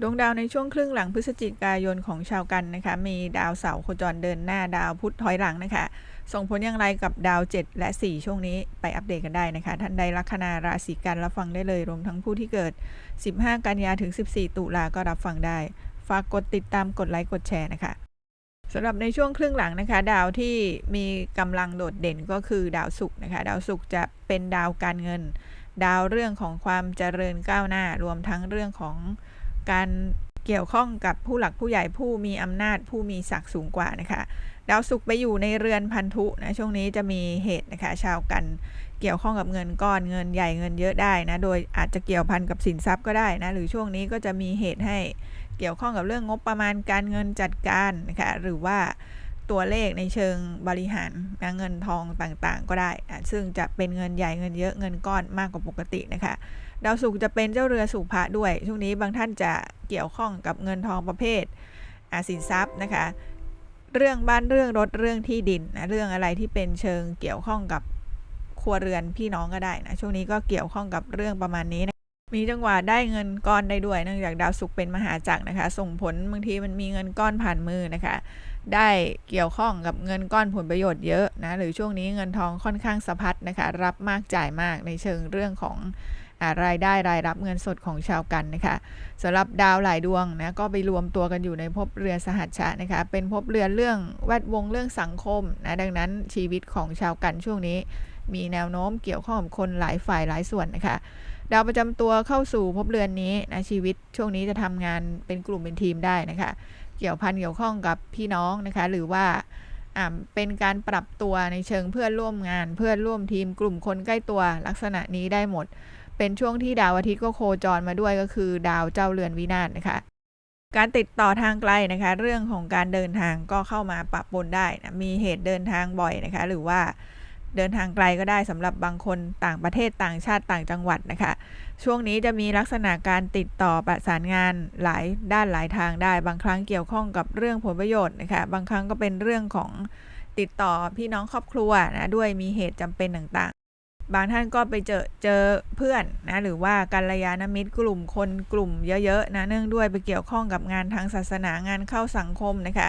ดวงดาวในช่วงครึ่งหลังพฤศจิกายนของชาวกันนะคะมีดาวเสาร์โคจรเดินหน้าดาวพุธถอยหลังนะคะ ส่งผลอย่างไรกับดาว 7 และ 4 ช่วงนี้ไปอัปเดตกันได้นะคะ ท่านใดลัคนาราศีกันรับฟังได้เลย รวมทั้งผู้ที่เกิด 15 กันยาถึง 14 ตุลาก็รับฟังได้ ฝากกดติดตามกดไลค์กดแชร์นะคะสำหรับในช่วงครึ่งหลังนะคะ ดาวที่มีกำลังโดดเด่นก็คือดาวศุกร์นะคะ ดาวศุกร์จะเป็นดาวการเงิน ดาวเรื่องของความเจริญก้าวหน้า รวมทั้งเรื่องของ การเกี่ยวข้องกับผู้หลักผู้ใหญ่ผู้มีอำนาจผู้มีศักดิ์สูงกว่านะคะดาวศุกร์ไปอยู่ในเรือนพันธุนะช่วงนี้จะมีเหตุนะคะ ชาวกันเกี่ยวข้องกับเงินก้อนเงินใหญ่เงินเยอะได้นะโดยอาจจะเกี่ยวพันกับสินทรัพย์ก็ได้นะหรือช่วงนี้ก็จะมีเหตุให้เกี่ยวข้องกับเรื่องงบประมาณการเงินจัดการนะคะหรือว่า ตัวเลขในเชิงบริหารนะเงินทองต่างๆ ก็ได้นะซึ่งจะเป็นเงินใหญ่เงินเยอะเงินก้อนมากกว่าปกตินะคะดาวศุกร์จะเป็นเจ้าเรือสู่พระด้วย ช่วงนี้บางท่านจะเกี่ยวข้องกับเงินทองประเภทอ่าสินทรัพย์นะคะ เรื่องบ้านเรื่องรถเรื่องที่ดินนะเรื่องอะไรที่เป็นเชิงเกี่ยวข้องกับครัวเรือนพี่น้องก็ได้นะช่วงนี้ก็เกี่ยวข้องกับเรื่องประมาณนี้นะมีจังหวะได้เงินก้อนได้ด้วยเนื่องจากดาวศุกร์เป็นมหาจักรนะคะ ส่งผลบางทีมันมีเงินก้อนผ่านมือนะคะ ได้เกี่ยวข้องกับเงินก้อนผลประโยชน์เยอะนะหรือช่วงนี้เงินทองค่อนข้างสะพัดนะคะรับมากจ่ายมากในเชิงเรื่องของรายได้รายรับเงินสดของชาวกันนะคะสำหรับดาวหลายดวงนะก็ไปรวมตัวกันอยู่ในภพเรือนสหัชชะนะคะเป็นภพเรือนเรื่องแวดวงเรื่องสังคมนะดังนั้นชีวิตของชาวกันช่วงนี้ มีแนวโน้มเกี่ยวข้องกับคนหลายฝ่ายหลายส่วนนะคะดาวประจำตัวเข้าสู่ภพเรือนนี้นะชีวิตช่วงนี้จะทำงานเป็นกลุ่มเป็นทีมได้นะคะ เกี่ยวพันเกี่ยวข้องกับพี่น้องนะคะ หรือว่าเป็นการปรับตัวในเชิงเพื่อนร่วมงาน เพื่อนร่วมทีมกลุ่มคนใกล้ตัวลักษณะนี้ได้หมด เป็นช่วงที่ดาวอาทิตย์ก็โคจรมาด้วยก็คือ ดาวเจ้าเรือนวินาศนะคะการติดต่อทางไกลนะคะ เรื่องของการเดินทางก็เข้ามาปะปนได้นะมีเหตุเดินทางบ่อยนะคะ หรือว่า เดินทางไกลก็ได้สำหรับบางคนต่างประเทศต่างชาติต่างจังหวัดนะคะ ช่วงนี้จะมีลักษณะการติดต่อประสานงานหลายด้านหลายทางได้ บางครั้งเกี่ยวข้องกับเรื่องผลประโยชน์นะคะ บางครั้งก็เป็นเรื่องของติดต่อพี่น้องครอบครัวนะด้วยมีเหตุจำเป็นต่างๆ บางท่านก็ไปเจอเจอเพื่อนนะหรือว่ากัลยาณมิตรกลุ่มคนกลุ่มเยอะๆนะเนื่องด้วยไปเกี่ยวข้องกับงานทางศาสนางานเข้าสังคมนะคะ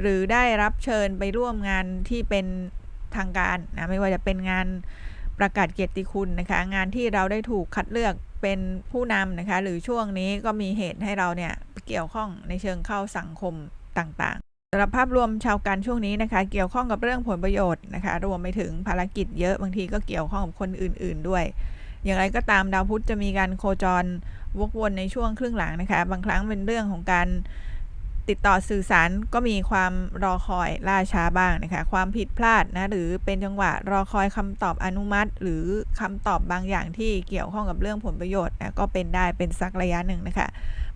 หรือได้รับเชิญไปร่วมงานที่เป็น ทางการนะไม่ว่าจะเป็นงานประกาศเกียรติคุณนะคะงานที่เราได้ถูกคัดเลือกเป็นผู้นำนะคะหรือช่วงนี้ก็มีเหตุให้เราเนี่ยเกี่ยวข้องในเชิงเข้าสังคมต่างๆสำหรับภาพรวมชาวกันช่วงนี้นะคะ เกี่ยวข้องกับเรื่องผลประโยชน์นะคะรวมไปถึงภารกิจเยอะบางทีก็เกี่ยวข้องกับคนอื่น ๆด้วย อย่างไรก็ตามดาวพุธจะมีการโคจรวกวนในช่วงครึ่งหลังนะคะ บางครั้งเป็นเรื่องของการ ติดต่อสื่อสารก็มีความรอคอยล่าช้าบ้างนะคะ ความผิดพลาดนะหรือเป็นจังหวะรอคอยคำตอบอนุมัติ หรือคำตอบบางอย่างที่เกี่ยวข้องกับเรื่องผลประโยชน์นะก็เป็นได้เป็นสักระยะหนึ่งนะคะ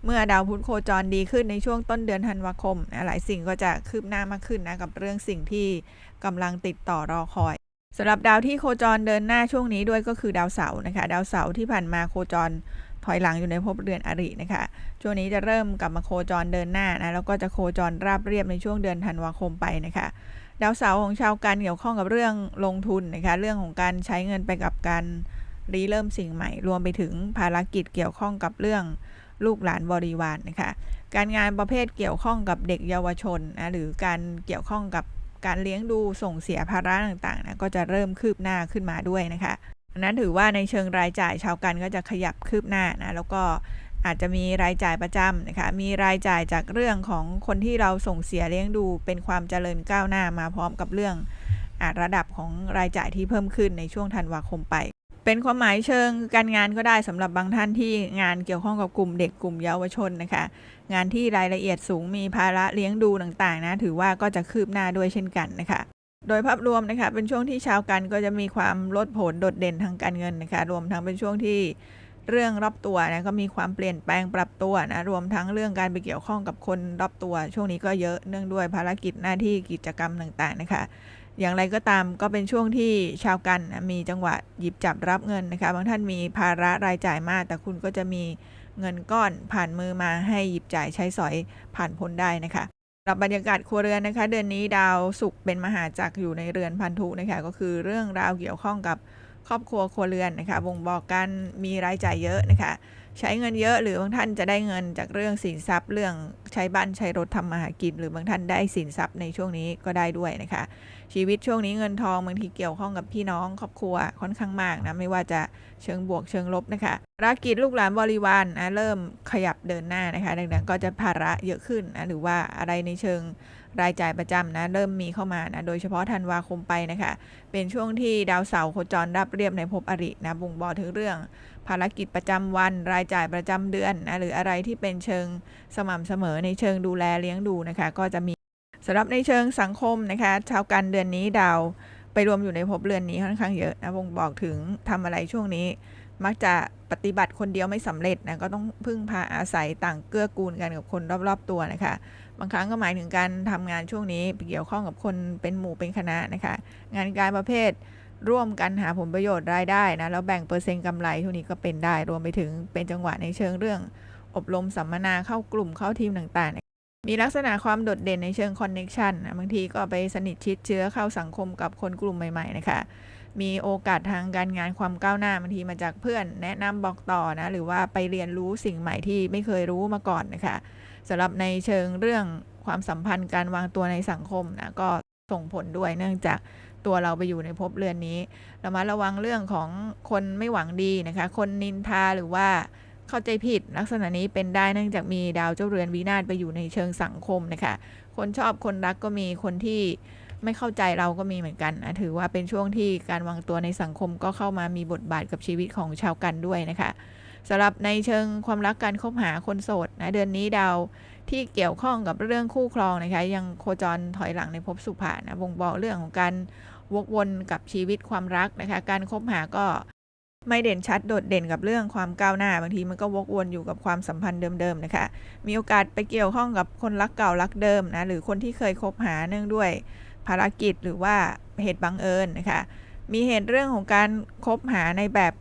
เมื่อดาวพุธโคจรดีขึ้นในช่วงต้นเดือนธันวาคมนะหลายสิ่งก็จะคืบหน้ามากขึ้นนะกับเรื่องสิ่งที่กำลังติดต่อรอคอยสำหรับดาวที่โคจรเดินหน้าช่วงนี้ด้วยก็คือดาวเสาร์นะคะ ดาวเสาร์ที่ผ่านมาโคจร ถอยหลังอยู่ในภพเรือนอรินะคะ ช่วงนี้จะเริ่มกลับมาโคจรเดินหน้านะแล้วก็จะโคจรราบเรียบในช่วงเดือนธันวาคมไปนะคะดาวเสาร์ของชาวกันเกี่ยวข้องกับเรื่องลงทุนนะคะเรื่องของการใช้เงินไปกับการรีเริ่มสิ่งใหม่ รวมไปถึงภารกิจเกี่ยวข้องกับเรื่องลูกหลานบริวารนนะคะการงานประเภทเกี่ยวข้องกับเด็กเยาวชนนะหรือการเกี่ยวข้องกับการเลี้ยงดูส่งเสียภาระต่างๆนะก็จะเริ่มคืบหน้าขึ้นมาด้วยนะคะ นั้นถือว่าในเชิงรายจ่ายชาวกันก็จะขยับคืบหน้านะแล้วก็อาจจะมีรายจ่ายประจำนะคะ มีรายจ่ายจากเรื่องของคนที่เราส่งเสียเลี้ยงดู เป็นความเจริญก้าวหน้ามาพร้อมกับเรื่องอระดับของรายจ่ายที่เพิ่มขึ้นในช่วงธันวาคมไป เป็นความหมายเชิงการงานก็ได้สำหรับบางท่านที่งานเกี่ยวข้องกับกลุ่มเด็กกลุ่มเยาวชนนะคะ งานที่รายละเอียดสูงมีภาระเลี้ยงดูต่างๆนะ ถือว่าก็จะคืบหน้าด้วยเช่นกันนะคะ โดยภาพรวมนะคะเป็นช่วงที่ชาวกันก็จะมีความลดผลโดดเด่นทางการเงินนะคะรวมทั้งเป็นช่วงที่เรื่องรอบตัวนะก็มีความเปลี่ยนแปลงปรับตัวนะรวมทั้งเรื่องการไปเกี่ยวข้องกับคนรอบตัว ช่วงนี้ก็เยอะเนื่องด้วยภารกิจหน้าที่กิจกรรมต่างๆนะคะ อย่างไรก็ตามก็เป็นช่วงที่ชาวกันนะมีจังหวะหยิบจับรับเงินนะคะบางท่านมีภาระรายจ่ายมาก แต่คุณก็จะมีเงินก้อนผ่านมือมาให้หยิบจ่ายใช้สอยผ่านพ้นได้นะคะ สำหรับบรรยากาศครัวเรือนนะคะ เดือนนี้ดาวศุกร์เป็นมหาจักรอยู่ในเรือนพันธุนะคะ ก็คือเรื่องราวเกี่ยวข้องกับครอบครัวครัวเรือนนะคะบ่งบอกการมีรายจ่ายเยอะนะคะ ใช้เงินเยอะหรือบางท่านจะได้เงินจากเรื่องสินทรัพย์ เรื่องใช้บ้านใช้รถทำมาหากิน หรือบางท่านได้สินทรัพย์ในช่วงนี้ก็ได้ด้วยนะคะ ชีวิตช่วงนี้เงินทองบางทีเกี่ยวข้องกับพี่น้องครอบครัวค่อนข้างมากนะไม่ว่าจะเชิงบวกเชิงลบนะคะธุรกิจลูกหลานบริวารนนะเริ่มขยับเดินหน้านะคะ ดังนั้นก็จะภาระเยอะขึ้นนะหรือว่าอะไรในเชิง รายจ่ายประจำนะเริ่มมีเข้ามานะโดยเฉพาะธันวาคมไปนะคะเป็นช่วงที่ดาวเสาร์โคจรรับเรียบในภพอรินะบ่งบอกถึงเรื่อง ภารกิจประจำวัน รายจ่ายประจำเดือนนะหรืออะไรที่เป็นเชิงสม่ำเสมอในเชิงดูแลเลี้ยงดูนะคะก็จะมีสำหรับในเชิงสังคมนะคะชาวกันเดือนนี้ดาวไปรวมอยู่ในภพเรือนนี้ค่อนข้างเยอะนะบ่งบอกถึงทำอะไรช่วงนี้ มักจะปฏิบัติคนเดียวไม่สำเร็จนะก็ต้องพึ่งพาอาศัยต่างเกื้อกูลกันกับคนรอบๆตัวนะคะ บางครั้งก็หมายถึงการทำงานช่วงนี้เกี่ยวข้องกับคนเป็นหมู่เป็นคณะนะคะ งานการประเภทร่วมกันหาผลประโยชน์รายได้นะแล้วแบ่งเปอร์เซ็นต์กำไรช่วงนี้ก็เป็นได้ รวมไปถึงเป็นจังหวะในเชิงเรื่อง อบรมสัมมนาเข้ากลุ่มเข้าทีมต่างๆ มีลักษณะความโดดเด่นในเชิงคอนเน็ชันนบางทีก็ไปสนิทชิดเชื้อเข้าสังคมกับคนกลุ่มใหม่ๆนะคะมีโอกาสทางการงานความก้าวหน้าบางทีมาจากเพื่อน แนะนำบอกต่อนะหรือว่าไปเรียนรู้สิ่งใหม่ที่ไม่เคยรู้มาก่อนนะคะ สำหรับในเชิงเรื่องความสัมพันธ์การวางตัวในสังคมนะก็ส่งผลด้วยเนื่องจากตัวเราไปอยู่ในภพเรือนนี้เรามาระวังเรื่องของคนไม่หวังดีนะคะ คนนินทาหรือว่าเข้าใจผิดลักษณะนี้เป็นได้เนื่องจากมีดาวเจ้าเรือนวินาศไปอยู่ในเชิงสังคมนะคะ คนชอบคนรักก็มีคนที่ไม่เข้าใจเราก็มีเหมือนกันนะถือว่าเป็นช่วงที่การวางตัวในสังคมก็เข้ามามีบทบาทกับชีวิตของชาวกันด้วยนะคะ สำหรับในเชิงความรักการคบหาคนโสดนะเดือนนี้ดาวที่เกี่ยวข้องกับเรื่องคู่ครองนะคะยังโคจรถอยหลังในภพสุภานะบ่งบอกเรื่องของการวกวนกับชีวิตความรักนะคะ การคบหาก็ไม่เด่นชัดโดดเด่นกับเรื่องความก้าวหน้าบางทีมันก็วกวนอยู่กับความสัมพันธ์เดิมๆนะคะ มีโอกาสไปเกี่ยวข้องกับคนรักเก่ารักเดิมนะหรือคนที่เคยคบหาเนื่องด้วยภารกิจหรือว่าเหตุบังเอิญนะคะ มีเหตุเรื่องของการคบหาในแบบ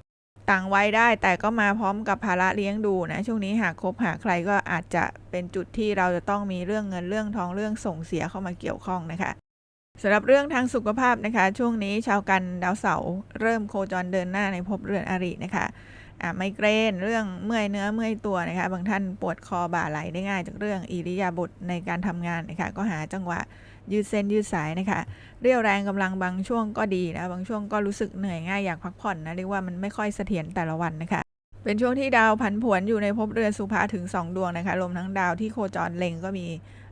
ต่างวัยได้แต่ก็มาพร้อมกับภาระเลี้ยงดูนะ ช่วงนี้หากคบหาใครก็อาจจะเป็นจุดที่เราจะต้องมีเรื่องเงินเรื่องทองเรื่องส่งเสียเข้ามาเกี่ยวข้องนะคะสำหรับเรื่องทางสุขภาพนะคะ ช่วงนี้ชาวกันดาวเสาร์เริ่มโคจรเดินหน้าในภพเรือนอรินะคะอ่าไมเกรนเรื่องเมื่อยเนื้อเมื่อยตัวนะคะ บางท่านปวดคอบ่าไหลได้ง่ายจากเรื่องอิริยาบถในการทำงานนะคะ ก็หาจังหวะ ยืดเส้นยืดสายนะคะ เรียวแรงกำลังบางช่วงก็ดีนะ บางช่วงก็รู้สึกเหนื่อยง่ายอยากพักผ่อนนะ เรียกว่ามันไม่ค่อยเสถียรแต่ละวันนะคะ เป็นช่วงที่ดาวผันผวนอยู่ในภพเรือนสุภาถึง 2 ดวงนะคะ รวมทั้งดาวที่โคจรเล็งก็มี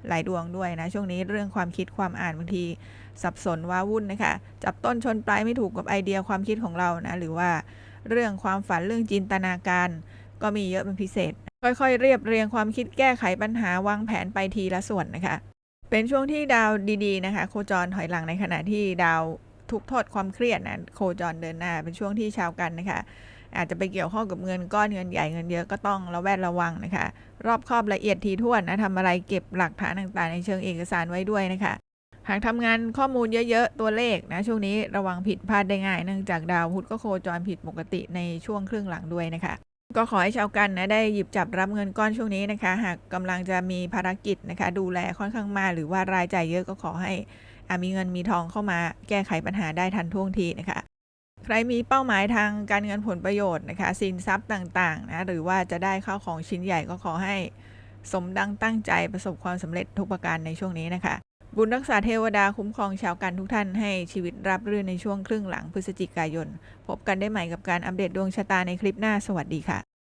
หลายดวงด้วยนะ ช่วงนี้เรื่องความคิดความอ่านบางที สับสนว้าวุ่นนะคะ จับต้นชนปลายไม่ถูกกับไอเดียความคิดของเรานะ หรือว่าเรื่องความฝันเรื่องจินตนาการ ก็มีเยอะเป็นพิเศษ ค่อยๆ เรียบเรียงความคิดแก้ไขปัญหาวางแผนไปทีละส่วนนะคะ เป็นช่วงที่ดาวดีๆนะคะ โคจรถอยหลังในขณะที่ดาวทุกโทษความเครียดนะโคจรเดินหน้า เป็นช่วงที่ชาวกันนะคะ อาจจะไปเกี่ยวข้องกับเงินก้อนเงินใหญ่เงินเยอะก็ต้องระแวดระวังนะคะ รอบคอบละเอียดทีท่วนนะทำอะไรเก็บหลักฐานต่างๆ ในเชิงเอกสารไว้ด้วยนะคะ หากทำงานข้อมูลเยอะๆ ตัวเลขนะช่วงนี้ระวังผิดพลาดได้ง่าย เนื่องจากดาวพุธก็โคจรผิดปกติในช่วงครึ่งหลังด้วยนะคะ ก็ขอให้ชาวกันนะได้หยิบจับรับเงินก้อนช่วงนี้นะคะ หากกำลังจะมีภารกิจนะคะ ดูแลค่อนข้างมากหรือว่ารายจ่ายเยอะก็ขอให้มีเงินมีทองเข้ามาแก้ไขปัญหาได้ทันท่วงทีนะคะ ใครมีเป้าหมายทางการเงินผลประโยชน์นะคะสินทรัพย์ต่างๆนะหรือว่าจะได้เข้าของชิ้นใหญ่ก็ขอให้สมดังตั้งใจประสบความสำเร็จทุกประการในช่วงนี้นะคะ บุญรักษาเทวดาคุ้มครองชาวกันทุกท่านให้ชีวิตรับรื่นในช่วงครึ่งหลังพฤศจิกายน พบกันได้ใหม่กับการอัปเดตดวงชะตาในคลิปหน้าสวัสดีค่ะ